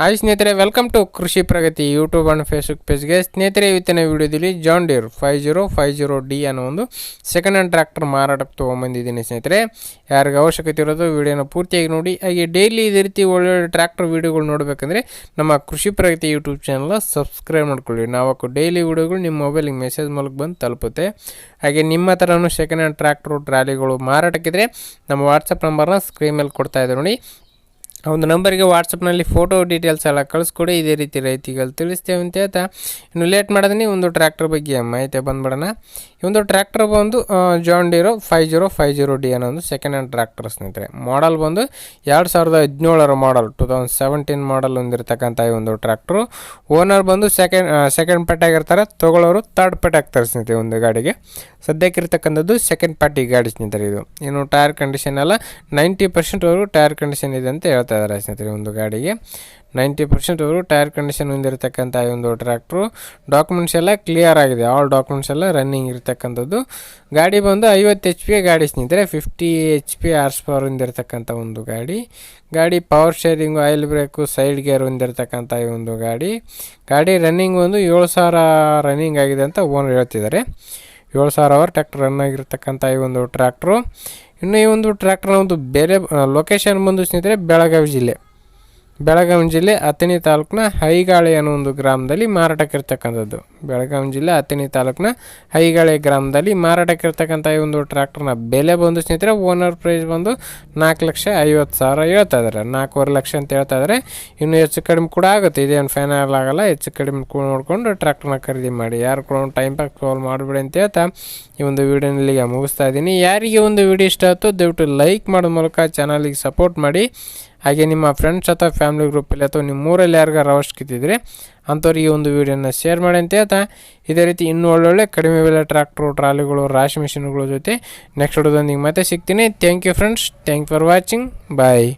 Hi ಸ್ನೇಹಿತರೆ welcome to Krishi Pragati YouTube and Facebook ಪೇಜ್ಗೆ ಸ್ನೇಹಿತರೆ, ಇವತ್ತಿನ ವಿಡಿಯೋದಲ್ಲಿ John Deere five zero five zero D ಅನ್ನೋ ಒಂದು ಸೆಕೆಂಡ್ ಹ್ಯಾಂಡ್ ಟ್ರ್ಯಾಕ್ಟರ್ ಮಾರಾಟಕ್ಕೆ ತೊಗೊಂಬಂದಿದ್ದೀನಿ ಸ್ನೇಹಿತರೆ. ಯಾರಿಗೆ ಅವಶ್ಯಕತೆ ಇರೋದು ವಿಡಿಯೋನ ಪೂರ್ತಿಯಾಗಿ ನೋಡಿ. ಹಾಗೆ ಡೈಲಿ ಇದೇ ರೀತಿ ಒಳ್ಳೊಳ್ಳೆ ಟ್ರ್ಯಾಕ್ಟರ್ ವೀಡಿಯೋಗಳು ನೋಡಬೇಕಂದ್ರೆ ನಮ್ಮ ಕೃಷಿ ಪ್ರಗತಿ ಯೂಟ್ಯೂಬ್ ಚಾನಲ್ ಸಬ್ಸ್ಕ್ರೈಬ್ ಮಾಡ್ಕೊಳ್ಳಿ. ನಾವು ಡೈಲಿ ವೀಡಿಯೋಗಳು ನಿಮ್ಮ ಮೊಬೈಲಿಗೆ ಮೆಸೇಜ್ ಮೂಲಕ ಬಂದು ತಲುಪುತ್ತೆ. ಹಾಗೆ ನಿಮ್ಮ ಥರನೂ ಸೆಕೆಂಡ್ ಹ್ಯಾಂಡ್ ಟ್ರ್ಯಾಕ್ಟ್ರು ಟ್ರಾಲಿಗಳು ಮಾರಾಟಕ್ಕಿದ್ರೆ ನಮ್ಮ ವಾಟ್ಸಪ್ ನಂಬರ್ನ ಸ್ಕ್ರೀನ್ ಮೇಲೆ ಕೊಡ್ತಾ ನೋಡಿ. ಆ ಒಂದು ನಂಬರಿಗೆ ವಾಟ್ಸಪ್ನಲ್ಲಿ ಫೋಟೋ ಡೀಟೇಲ್ಸ್ ಎಲ್ಲ ಕಳಿಸ್ಕೊಡಿ, ಇದೇ ರೀತಿ ರೈತಿಗಳು ತಿಳಿಸ್ತೇವೆ ಅಂತ ಹೇಳ್ತಾ. ಇನ್ನು ಲೇಟ್ ಮಾಡಿದ್ನಿ ಒಂದು ಟ್ರ್ಯಾಕ್ಟರ್ ಬಗ್ಗೆ ಮಾಹಿತಿ ಬಂದ್ಬಿಡೋಣ. ಈ ಒಂದು ಟ್ರ್ಯಾಕ್ಟರ್ ಬಂದು John Deere five zero five zero D ಅನ್ನೋ ಒಂದು ಸೆಕೆಂಡ್ ಹ್ಯಾಂಡ್ ಟ್ರ್ಯಾಕ್ಟರ್ ಸ್ನೇಹಿತರೆ. ಮಾಡಲ್ ಬಂದು ಎರಡು ಸಾವಿರದ ಹದಿನೇಳರ model two thousand seventeen model ಹೊಂದಿರತಕ್ಕಂಥ ಈ ಒಂದು ಟ್ರ್ಯಾಕ್ಟ್ರು ಓನರ್ ಬಂದು ಸೆಕೆಂಡ್ ಸೆಕೆಂಡ್ ಪೆಟ್ ಆಗಿರ್ತಾರೆ. ತೊಗೊಳ್ಳೋರು ತರ್ಡ್ ಪೆಟ್ ಆಗ್ತಾರೆ ಒಂದು ಗಾಡಿಗೆ. ಸದ್ಯಕ್ಕೆ ಸದ್ಯಕ್ಕಿರ್ತಕ್ಕಂಥದ್ದು ಸೆಕೆಂಡ್ ಪಾರ್ಟಿ ಗಾಡಿ ಸ್ನೇಹಿತರೆ ಇದು. ಇನ್ನು ಟೈರ್ ಕಂಡೀಷನ್ ಎಲ್ಲ ನೈಂಟಿ ಪರ್ಸೆಂಟ್ವರೆಗೂ ಟೈರ್ ಕಂಡೀಷನ್ ಇದೆ ಅಂತ ಹೇಳ್ತಾ ಇದ್ದಾರೆ ಸ್ನೇಹಿತರೆ, ಒಂದು ಗಾಡಿಗೆ. ನೈಂಟಿ ಪರ್ಸೆಂಟ್ವರೆಗೂ ಟೈರ್ ಕಂಡೀಷನ್ ಹೊಂದಿರತಕ್ಕಂಥ ಈ ಒಂದು ಟ್ರ್ಯಾಕ್ಟ್ರು. ಡಾಕ್ಯುಮೆಂಟ್ಸ್ ಎಲ್ಲ ಕ್ಲಿಯರ್ ಆಗಿದೆ. ಆಲ್ ಡಾಕ್ಯುಮೆಂಟ್ಸ್ ಎಲ್ಲ ರನ್ನಿಂಗ್ ಇರತಕ್ಕಂಥದ್ದು. ಗಾಡಿ ಬಂದು ಐವತ್ತು ಎಚ್ ಪಿ ಗಾಡಿ ಸ್ನೇಹಿತರೆ fifty H P horse power ಹೊಂದಿರತಕ್ಕಂಥ ಒಂದು ಗಾಡಿ. ಗಾಡಿ power steering oil brake side gear ಹೊಂದಿರತಕ್ಕಂಥ ಈ ಒಂದು ಗಾಡಿ. ಗಾಡಿ ರನ್ನಿಂಗ್ ಒಂದು ಏಳು ಸಾವಿರ ರನ್ನಿಂಗ್ ಆಗಿದೆ ಅಂತ ಓನರ್ ಹೇಳ್ತಿದ್ದಾರೆ. ಏಳು ಸಾವಿರ ಅವರ್ ಟ್ರ್ಯಾಕ್ಟರ್ ರನ್ ಆಗಿರ್ತಕ್ಕಂಥ ಈ ಒಂದು ಟ್ರ್ಯಾಕ್ಟ್ರು ಇನ್ನು ಈ ಒಂದು ಟ್ರ್ಯಾಕ್ಟರ್ನ ಒಂದು ಬೇರೆ ಲೊಕೇಶನ್ ಬಂದು ಸ್ನೇಹಿತರೆ ಬೆಳಗಾವಿ ಜಿಲ್ಲೆ. ಬೆಳಗಾವಿ ಜಿಲ್ಲೆ ಅಥಣಿ ತಾಲೂಕಿನ ಹೈಗಾಳೆ ಅನ್ನೋ ಒಂದು ಗ್ರಾಮದಲ್ಲಿ ಮಾರಾಟಕ್ಕಿರ್ತಕ್ಕಂಥದ್ದು. ಬೆಳಗಾವಿ ಜಿಲ್ಲೆ ಅಥಣಿ ತಾಲೂಕಿನ ಹೈಗಾಳೆ ಗ್ರಾಮದಲ್ಲಿ ಮಾರಾಟಕ್ಕಿರ್ತಕ್ಕಂಥ ಈ ಒಂದು ಟ್ರ್ಯಾಕ್ಟರ್ನ ಬೆಲೆ ಬಂದು ಸ್ನೇಹಿತರೆ, ಓನರ್ ಪ್ರೈಸ್ ಬಂದು ನಾಲ್ಕು ಲಕ್ಷ ಐವತ್ತು ಸಾವಿರ ಹೇಳ್ತಾ ಇದ್ದಾರೆ ನಾಲ್ಕೂವರೆ ಲಕ್ಷ ಅಂತ ಹೇಳ್ತಾ ಇದ್ದಾರೆ ಇನ್ನು ಹೆಚ್ಚು ಕಡಿಮೆ ಕೂಡ ಆಗುತ್ತೆ. ಇದೇನು ಫೈನಲ್ ಆಗಲ್ಲ ಹೆಚ್ಚು ಕಡಿಮೆ ಕೂಡ ನೋಡಿಕೊಂಡು ಟ್ರ್ಯಾಕ್ಟರ್ನ ಖರೀದಿ ಮಾಡಿ. ಯಾರು ಕೂಡ ಟೈಮ್ ಪಾಕ್ ಕಾಲ್ ಮಾಡಿಬಿಡಿ ಅಂತ ಹೇಳ್ತಾ ಈ ಒಂದು ಇಲ್ಲಿಗೆ ಮುಗಿಸ್ತಾ ಇದ್ದೀನಿ. ಯಾರಿಗೆ ಒಂದು ವಿಡಿಯೋ ಇಷ್ಟ ಆಯ್ತು ದಯವಿಟ್ಟು ಲೈಕ್ ಮಾಡೋ ಮೂಲಕ ಚಾನಲಿಗೆ ಸಪೋರ್ಟ್ ಮಾಡಿ. ಹಾಗೆ ನಿಮ್ಮ ಫ್ರೆಂಡ್ಸ್ ಅಥವಾ ಫ್ಯಾಮಿಲಿ ಗ್ರೂಪಲ್ಲಿ ಅಥವಾ ನಿಮ್ಮ ಊರಲ್ಲಿ ಯಾರಿಗಾರು ಅವಶ್ಯಕತೆ ಈ ಒಂದು ವೀಡಿಯೋನ ಶೇರ್ ಮಾಡಿ ಅಂತ ಹೇಳ್ತಾ. ಇದೇ ರೀತಿ ಇನ್ನೂ ಒಳ್ಳೊಳ್ಳೆ ಕಡಿಮೆ ಬೆಲೆ ಟ್ರ್ಯಾಕ್ಟ್ರು ಟ್ರಾಲಿಗಳು ರಾಶಿ ಮಿಷಿನ್ಗಳ ಜೊತೆ ನೆಕ್ಸ್ಟ್ ವಿಡಿಯೋದೊಂದಿಗೆ ಮತ್ತೆ ಸಿಗ್ತೀನಿ. Thank you friends thank for watching bye